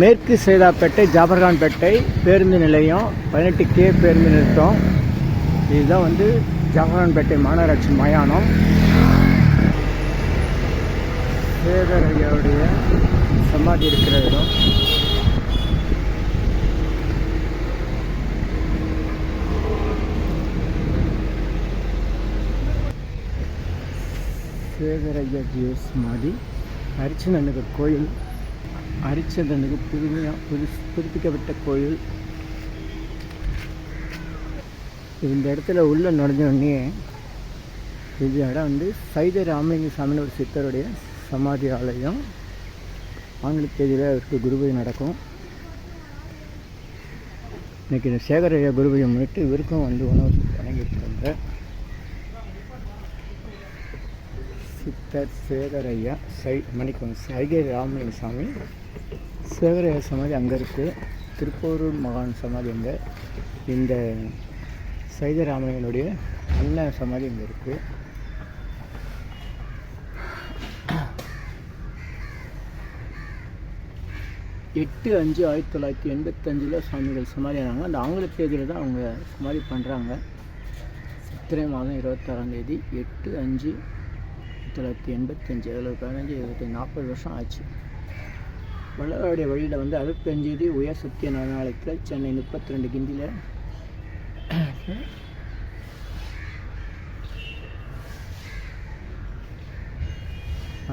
மேற்கு சேதாப்பேட்டை ஜாபர்கான்பேட்டை பேருந்து நிலையம் பதினெட்டு கே பேருந்து நிறுத்தம். இதுதான் வந்து ஜாபர்கான்பேட்டை மாநகராட்சி மயானம். சேகர் ஐயாவுடைய சமாதி இருக்கிற இடம். சேதரையா ஜிஎஸ் ஜியோ சமாதி. ஹரிச்சந்திரனுக்கு கோயில். அரிச்சந்திரனுக்கு புதுமையாக புது புதுப்பிக்கப்பட்ட கோயில். இந்த இடத்துல உள்ளே நுழைஞ்சோடனே இந்த இடம் வந்து சைத ராமலிங்க சாமின்னு ஒரு சித்தருடைய சமாதி ஆலயம். ஆங்கில தேதியில் அவருக்கு குருபதி நடக்கும். இன்றைக்கி இந்த சேகர் ஐயா குருபதியை முன்னிட்டு இவருக்கும் வந்து உணவு வழங்கியிருக்காங்க. சித்தர் சேகர் ஐயா சை மணிக்கு சைகை ராமலிங்க சாமி. சேகர் சமாதி அங்கே இருக்குது திருப்போரூர் மகான் சமாதி அங்கே. இந்த சைதராமையனுடைய நல்ல சமாதி இங்கே இருக்குது எட்டு அஞ்சு ஆயிரத்தி தொள்ளாயிரத்தி எண்பத்தஞ்சில் சுவாமிகள் சமாதியானாங்க அந்த ஆங்கில தேதியில் தான் அவங்க சமாதி பண்ணுறாங்க சித்திரை மாதம் இருபத்தாறாம் தேதி எட்டு அஞ்சு ஆயிரத்தி தொள்ளாயிரத்தி எண்பத்தஞ்சு. அதில் பதினஞ்சு இருபத்தஞ்சி நாற்பது வருஷம் ஆச்சு. வள்ளலாருடைய வழியில் வந்து அறுபத்தஞ்சு உயர் சத்திய நலனாலயத்தில் சென்னை முப்பத்தி ரெண்டு கிண்டியில்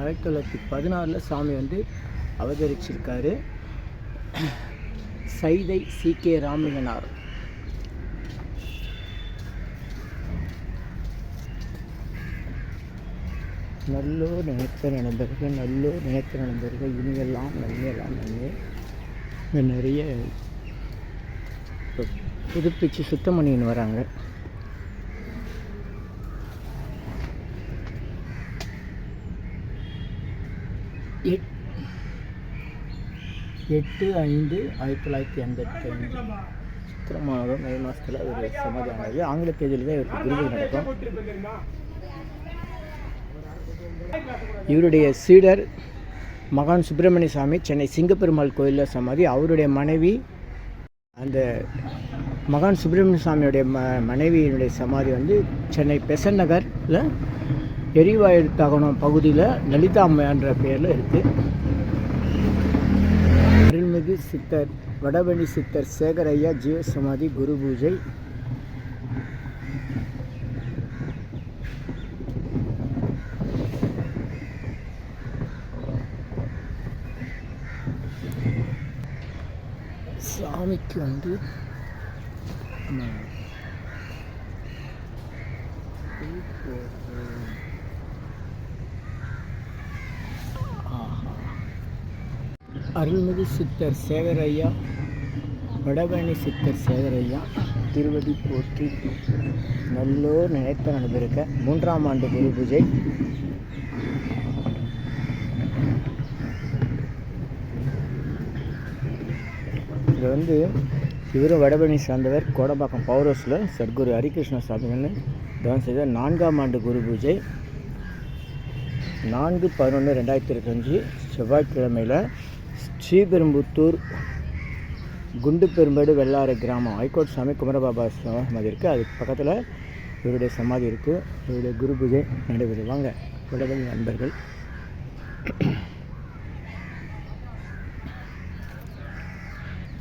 ஆயிரத்தி தொள்ளாயிரத்தி பதினாறில் சாமி வந்து அவதரிச்சிருக்காரு. Saidai C K Ramalinganar. நல்லோர் நினைத்து நடந்தவர்கள் நல்லோர் நினைத்து நடந்தவர்கள் இனியெல்லாம் நன்மையெல்லாம் நன்மை இங்கே நிறைய இப்போ புதுப்பிச்சு சுத்தம் பண்ணின்னு வராங்க. எட் எட்டு ஐந்து ஆயிரத்தி தொள்ளாயிரத்தி எண்பத்தி ஐந்து சித்திர மாதம் மே மாதத்தில் ஒரு சமாதி ஆனது ஆங்கில தேதியில் தான் இவருக்கு விருது நடக்கும். இவருடைய சீடர் மகான் சுப்பிரமணிய சாமி சென்னை சிங்கப்பெருமாள் கோயிலில் சமாதி. அவருடைய மனைவி அந்த மகான் சுப்பிரமணிய சாமியுடைய ம மனைவியினுடைய சமாதி வந்து சென்னை பெசன் நகரில் எரிவாயு தகனம் பகுதியில் லலிதா அம்மையான்ற பேரில் இருக்குது அருள்மிகு சித்தர் வடவணி சித்தர் சேகர் ஐயா ஜீவ சமாதி குரு பூஜை சாமிக்கு வந்து அருள்மிகு சித்தர் சேகரையா வடபழனி சித்தர் சேகரையா திருவடி போற்றி நல்லோர் நினைத்த நடைபெறுக்க மூன்றாம் ஆண்டு குரு பூஜை. இவர் வந்து இவரும் வடபழனி சார்ந்தவர் கோடம்பாக்கம் பவர் ஹவுஸில் சத்குரு ஹரிகிருஷ்ண சாமிகள்னு தவம் செய்த நான்காம் ஆண்டு குரு பூஜை. நான்கு பதினொன்று ரெண்டாயிரத்தி இருபத்தஞ்சி செவ்வாய்க்கிழமையில் ஸ்ரீபெரும்புத்தூர் குண்டு பெரும்பேடு வெள்ளாறு கிராமம் ஹைகோர்ட் சாமி குமரபாபா சமாதி இருக்குது அதுக்கு பக்கத்தில் இவருடைய சமாதி இருக்குது இவருடைய குரு பூஜை நடைபெறும் வாங்க நண்பர்கள்.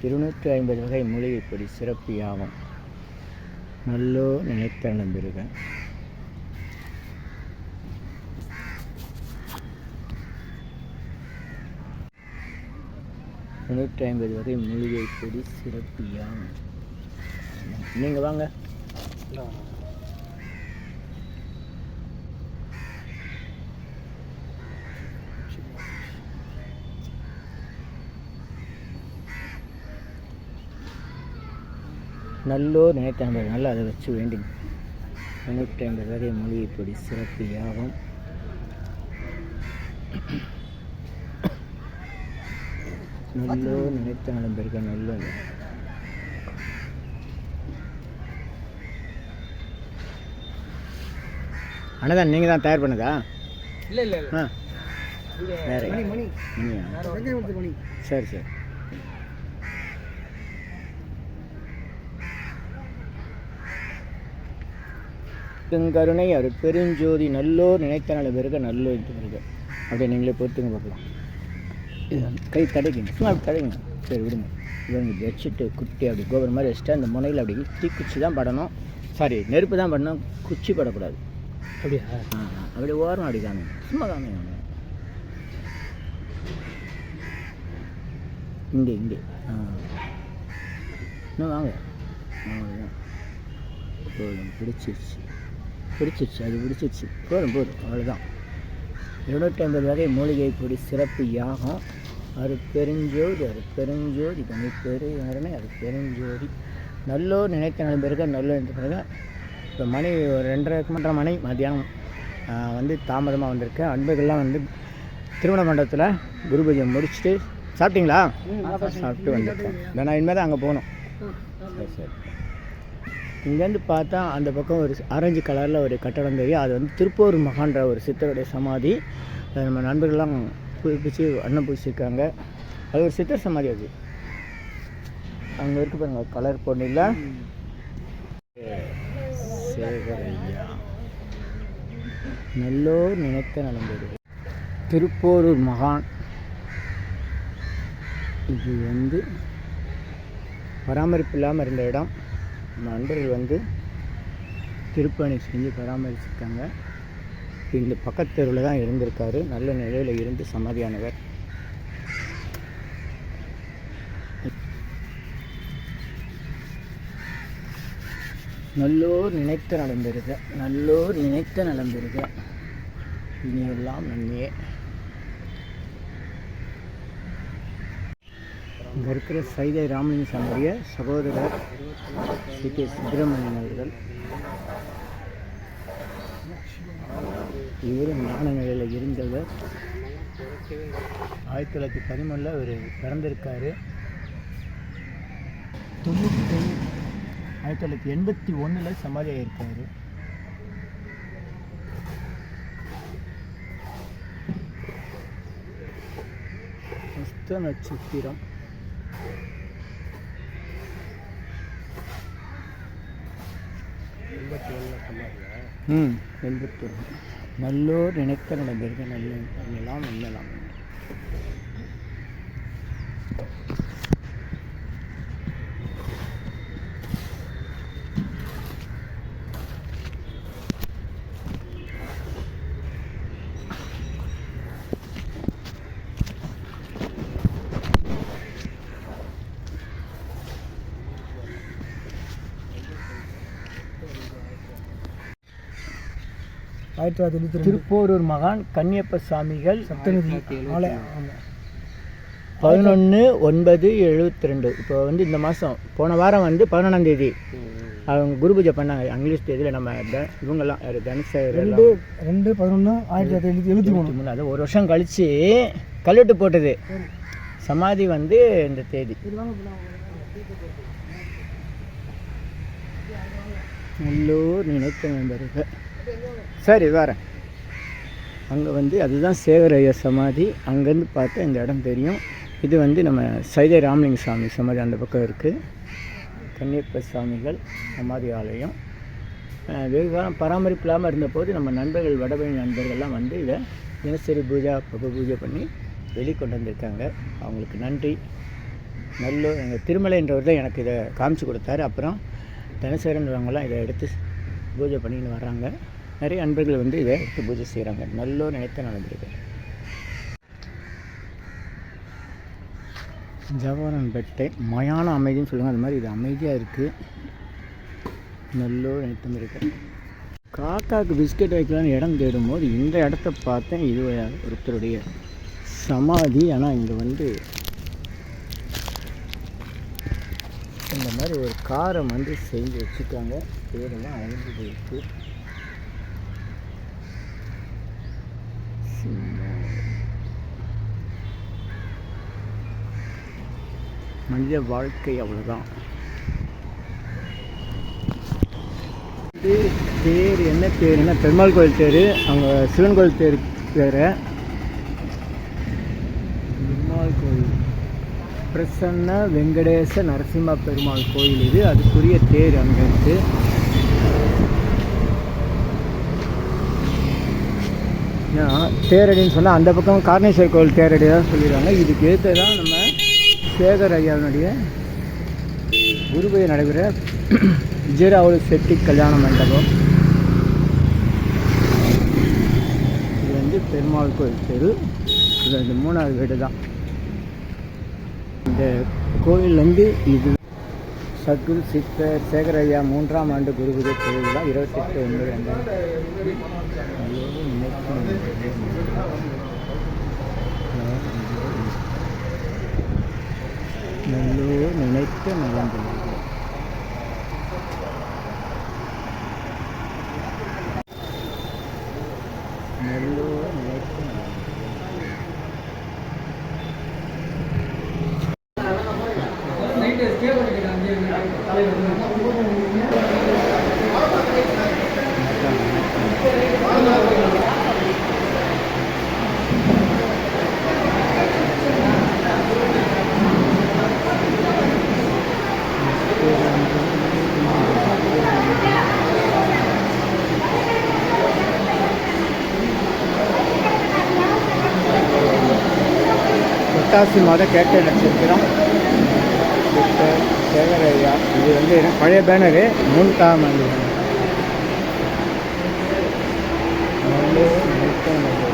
இருநூற்றி ஐம்பது வகை மூலிகைப்பொடி சிறப்பு யாவும் நல்லோ நினைத்த நம்பெருக இருநூற்றி ஐம்பது வகை மூலிகைப்பொடி சிறப்பு யாவும் நீங்கள் வாங்க நல்லோர் நினைத்த நண்பர்கள் அதை வச்சு வேண்டி தொண்ணூற்றி ஐம்பது வகை மூலிகைப்பொடி சிறப்பு யாவும். நல்லோர் நினைத்த நண்பர்கள் நல்லது அண்ணதான் நீங்கள் தான் தயார் பண்ணதா? இல்லை இல்லை ஆ. வேற மணியா? சரி சரி. கருணை அவர் பெருஞ்சோதி நல்லோர் நினைத்த நல பெருக நல்லோர் இது பெருக. அப்படியே நீங்களே பொறுத்துங்க பார்க்கலாம். இது கை தடைக்குங்க சும்மா அப்படி தடைங்க சரி விடுங்க. இவங்க வச்சுட்டு குட்டி அப்படி கோபுரம் மாதிரி வச்சுட்டு அந்த முனையில் அப்படி தீக்குச்சி தான் படணும். சாரி நெருப்பு தான் படணும் குச்சி படக்கூடாது. அப்படியா. அப்படியே ஓரம் அப்படி காமிங்க. சும்மா காமிங்க. இங்கே இங்கே. இன்னும் வாங்க. போதும் பிடிச்சிருச்சு. பிடிச்சிருச்சு அது பிடிச்சிருச்சு. போதும் போதும் அவ்வளோதான் இருநூற்றி ஐம்பது வகை மூலிகை பொடி சிறப்பு யாகம். அது பெருஞ்சோதி அது பெருஞ்சோதி தனி பெரு யாருன்னு அது பெருஞ்சோதி. நல்லோர் நினைத்த நலம் பிறகு நல்லோர் நினைத்த பிறகு இப்போ மணி ஒரு ரெண்டரை மணி மணி மத்தியானம் ஆ, வந்து தாமதமாக வந்திருக்கேன் அன்பர்கள்லாம் வந்து திருமண மண்டபத்தில் குரு பூஜை முடிச்சுட்டு சாப்பிட்டீங்களா? சாப்பிட்டு வந்துட்டேன் நான் இனிமேல் தான் அங்கே போகணும். சரி சரி. இங்கேருந்து பார்த்தா அந்த பக்கம் ஒரு ஆரஞ்சு கலரில் ஒரு கட்டடம் தெரியும். அது வந்து திருப்பூர் மகான்ற ஒரு சித்தருடைய சமாதி. அதை நம்ம நண்பர்கள்லாம் புதுப்பிச்சு அண்ணன் பூசியிருக்காங்க. அது ஒரு சித்தர் சமாதி அது. அங்கே இருக்கு பாருங்க கலர் பொண்ணில் சேகரையா. நல்லோர் நினைத்த நடந்தது திருப்போரூர் மகான். இது வந்து பராமரிப்பு இல்லாமல் இருந்த இடம். நண்பர்கள் வந்து திருப்பணி செஞ்சு பராமரிச்சிருக்காங்க. இந்த பக்கத்து தெருவில் தான் இருந்திருக்காரு. நல்ல நிலையில் இருந்து சமாதியானவர். நல்லோர் நினைத்த நலம் பெறுக. நல்லோர் நினைத்த நலம் பெறுக. இனியெல்லாம் நன்மையே. இங்கே இருக்கிற சைதை ராமலிங்க சாமியுடைய சகோதரர் சி. கே. சுப்பிரமணியன் அவர்கள். இவரும் ஞான நிலையில் இருந்தவர். ஆயிரத்தி தொள்ளாயிரத்தி பதிமூணில் அவர் பிறந்திருக்காரு. தொண்ணூற்றி ஆயிரத்தி தொள்ளாயிரத்தி எண்பத்தி ஒன்றில் சமாதி ஆகியிருக்காரு ஹஸ்த நட்சத்திரம் ம். எண்பத்தி ஒன்று நல்லோர் நினைத்த நடந்திருக்க நல்ல எல்லாம் எண்ணலாம் ஆயிரத்தி தொள்ளாயிரத்தி எழுபத்தி திருப்போரூர் மகான் கன்னியப்ப சாமிகள் சப்தநிதி பதினொன்று ஒன்பது எழுபத்தி ரெண்டு இப்போ வந்து இந்த மாதம் போன வாரம் வந்து பதினொன்றாம் தேதி அவங்க குரு பூஜை பண்ணாங்க. இங்கிலீஷ் தேதியில் நம்ம த- இவங்கெல்லாம் யார்? தனுஷர் ரெண்டு ரெண்டு பதினொன்று ஆயிரத்தி தொள்ளாயிரத்தி எழுபத்தி மூணு. மூணு. அது ஒரு வருஷம் கழித்து கல்வெட்டு போட்டது. சமாதி வந்து இந்த தேதி. நல்லூர் நினைத்த நண்பர்கள் சரி வரேன் அங்கே வந்து அதுதான் சேகரைய சமாதி. அங்கேருந்து பார்த்தா இந்த இடம் தெரியும். இது வந்து நம்ம சைதை ராமலிங்க சாமி சமாதி அந்த பக்கம் இருக்குது கன்னியப்ப சாமிகள் சமாதி ஆலயம். வெகு காலம் பராமரிப்பு இல்லாமல் இருந்தபோது நம்ம நண்பர்கள் வடபழனி நண்பர்கள்லாம் வந்து இதை தினசரி பூஜா பகு பூஜை பண்ணி வெளிக்கொண்டு வந்திருக்காங்க. அவங்களுக்கு நன்றி. நல்ல எங்கள் திருமலைன்றவர் தான் எனக்கு இதை காமிச்சு கொடுத்தாரு. அப்புறம் தினசரன்றவங்களாம் இதை எடுத்து பூஜை பண்ணின்னு வர்றாங்க. நிறைய நண்பர்கள் வந்து இதை எடுத்து பூஜை செய்கிறாங்க நல்லோ நினைத்த நடந்திருக்கு ஜவஹர்பேட்டை மயான அமைதின்னு சொல்லுவாங்க. அது மாதிரி இது அமைதியாக இருக்குது நல்லோ நினைத்தம் இருக்கு. காக்காவுக்கு பிஸ்கட் வைக்கலான்னு இடம் தேடும் போது இந்த இடத்த பார்த்தேன். இது ஒருத்தருடைய சமாதி. ஆனால் இங்கே வந்து இந்த மாதிரி ஒரு காரை வந்து செஞ்சு வச்சுருக்காங்க. பேரெல்லாம் அழிஞ்சு போயிருக்கு. மனித வாழ்க்கை அவ்வளோதான் இது தேர் என்ன தேருன்னா பெருமாள் கோயில் தேர் அவங்க சிவன் கோயில் தேர் வேறு. பெருமாள் கோயில். பிரசன்ன வெங்கடேச நரசிம்ம பெருமாள் கோயில் இது. அதுக்குரிய தேர் அங்கே இருக்குது தேரடின்னு சொன்னால் அந்த பக்கம் காரணேஸ்வர் கோவில் தேரடி தான் சொல்லிடுவாங்க இதுக்கு ஏற்று தான் நம்ம சேகர் ஐயாவினுடைய குருபையை நடைபெற விஜயராவளி செட்டி கல்யாண மண்டபம். இது வந்து பெருமாள் கோயில் தெரு. இது வந்து மூணாவது வீடு தான். இந்த கோயில் வந்து இது சத்குரு சித்தர் சேகரையா மூன்றாம் ஆண்டு குருபூஜை திருவிழா இருபத்தெட்டு ஒன்பது ரெண்டாயிரத்தி நல்லோ நினைத்து நடந்துள்ளது நல்லூர் நினைத்து நடந்துள்ளது புரட்டாசி மாத கேட்ட நட்சத்திரம். சித்தர் சேகரையா. இது வந்து என்ன? பழைய பேனரு. மூன்றாம் ஆண்டு நல்லூர் நினைத்த நல்லூர்.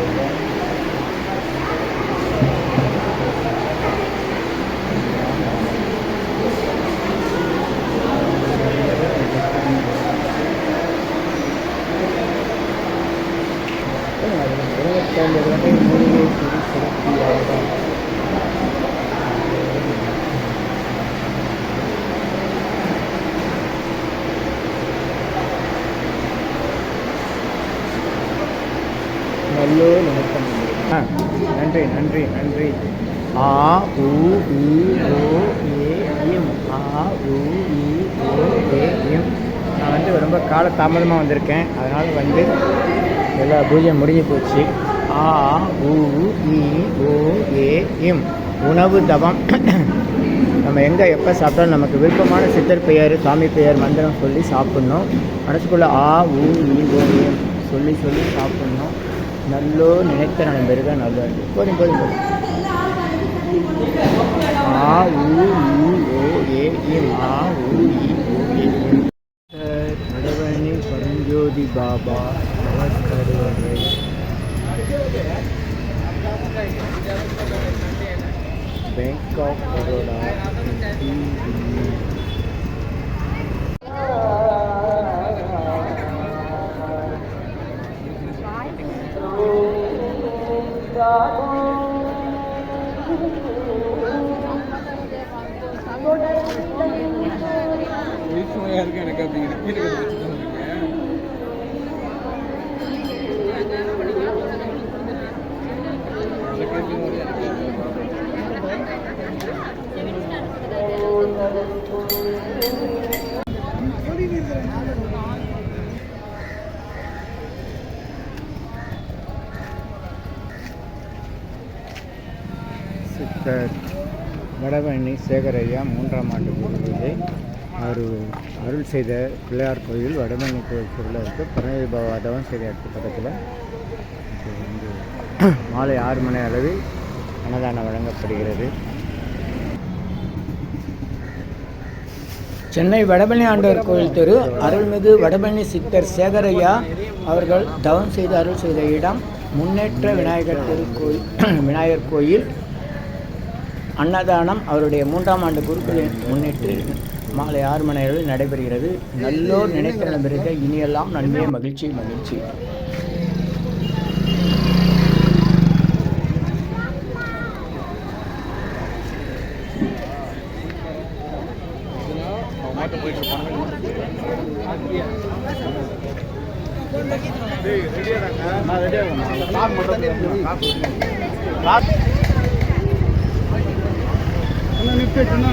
வரை மூலிகை செடி சிறப்பியாக நல்லூர் நினைத்தம் ஆ நன்றி நன்றி. ஆ உ இ ஓ ஏ எம் ஆ உ இ ஓ ஏ எம் நான் வந்து ரொம்ப கால தாமதமாக வந்திருக்கேன். அதனால் வந்து எல்லா பூஜை முடிஞ்சு போச்சு. ஆ உ இ ஓ ஏ எம் உணவு தவம். நம்ம எங்கே எப்போ சாப்பிட்டாலும் நமக்கு விருப்பமான சித்தர் பெயர் சாமி பெயர் மந்திரம் சொல்லி சாப்பிட்ணும். மனசுக்குள்ளே ஆ ஊ ஈ ஓ ஏம் சொல்லி சொல்லி சாப்பிட்ணும். நல்லோ நினைத்த நலம் பெருக நல்ல போதும் போதும் போதும் ஆ உ ஈ ஓ ஏ இம் ஆ ஊ ஈ ஓ ஏ நடவணி பரஞ்சோதி பாபா நமஸ்கருவரை பேங்க் ஆஃப் பரோடா சித்தர் வடபழனி சேகரையா மூன்றாம் ஆண்டு குருபூஜை அவர் அருள் செய்த பிள்ளையார் கோயில் வடபழனி கோயில் திருவிழா இருக்குது செய்த இடத்து பக்கத்தில். மாலை ஆறு மணி அளவில் அன்னதானம் வழங்கப்படுகிறது. சென்னை வடபழனி ஆண்டவர் கோயில் தெரு அருள்மிகு வடபழனி சித்தர் சேகரையா அவர்கள் தவம் செய்து அருள் செய்த இடம். முன்னேற்ற விநாயகர் திருக்கோயில் விநாயகர் கோயில். அன்னதானம் அவருடைய மூன்றாம் ஆண்டு குருக்களை முன்னிட்டு மாலை ஆறு மணி அளவில் நடைபெறுகிறது. நல்லோர் நினைத்த நம்பிருக்க இனியெல்லாம் நன்மை மகிழ்ச்சி மகிழ்ச்சி. மாட்டு போயிட்டு இருப்பாங்க. நிப்பிட்டுன்னா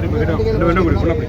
ரெண்டு ரெண்டு குடி பண்ண அப்படி